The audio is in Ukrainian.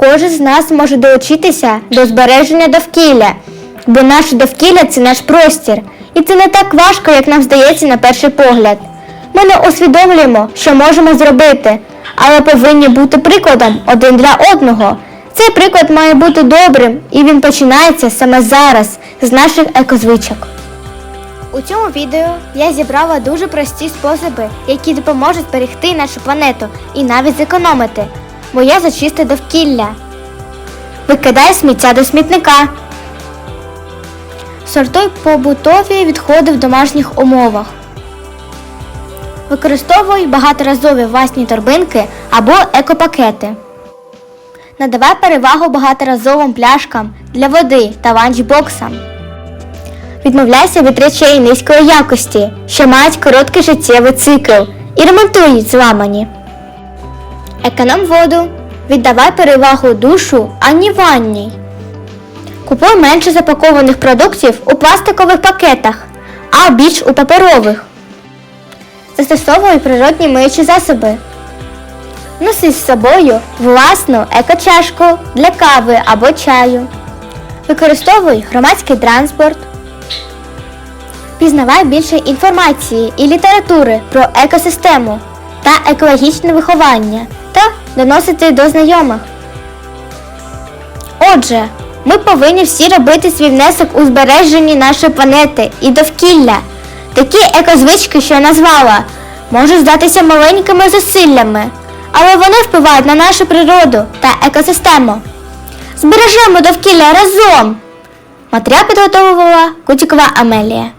кожен з нас може долучитися до збереження довкілля, бо наше довкілля це наш простір, і це не так важко, як нам здається на перший погляд. Ми не усвідомлюємо, що можемо зробити, але повинні бути прикладом один для одного. Цей приклад має бути добрим, і він починається саме зараз з наших екозвичок. У цьому відео я зібрала дуже прості способи, які допоможуть зберегти нашу планету і навіть зекономити. Моє зачисте довкілля. Викидай сміття до смітника. Сортуй побутові відходи в домашніх умовах. Використовуй багаторазові власні торбинки або екопакети. Надавай перевагу багаторазовим пляшкам для води та ланчбоксам. Відмовляйся від речей низької якості, що мають короткий життєвий цикл і ремонтують зламані. Економ воду. Віддавай перевагу душу, ані ванній. Купуй менше запакованих продуктів у пластикових пакетах, а більш у паперових. Застосовуй природні миючі засоби. Носи з собою власну екочашку для кави або чаю. Використовуй громадський транспорт. Пізнавай більше інформації і літератури про екосистему та екологічне виховання доносити до знайомих. Отже, ми повинні всі робити свій внесок у збереженні нашої планети і довкілля. Такі екозвички, що я назвала, можуть здатися маленькими зусиллями, але вони впливають на нашу природу та екосистему. Збережемо довкілля разом! Матеріал підготовила Кутікова Амелія.